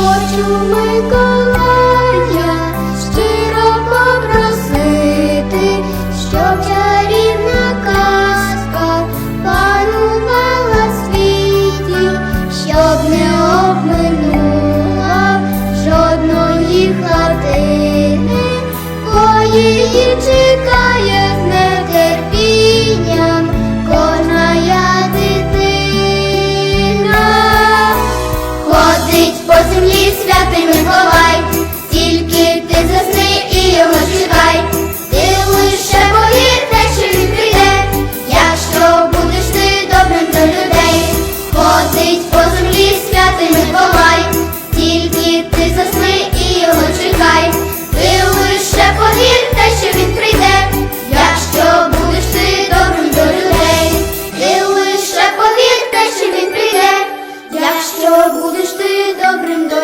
хочу Миколая щиро попросити, щоб чарівна казка панувала в світі, щоб не обминула жодної хатини, бо її чекає. Миколай, тільки ти засни і його чекай, ти лише повірте, що він прийде, якщо будеш ти добрим до людей, ходить по землі святи не Миколай, тільки ти засни і його чекай, ти лише повірте, що він прийде, якщо будеш ти добрим до людей, ти лише повірте, що він прийде, якщо будеш ти добрим до людей.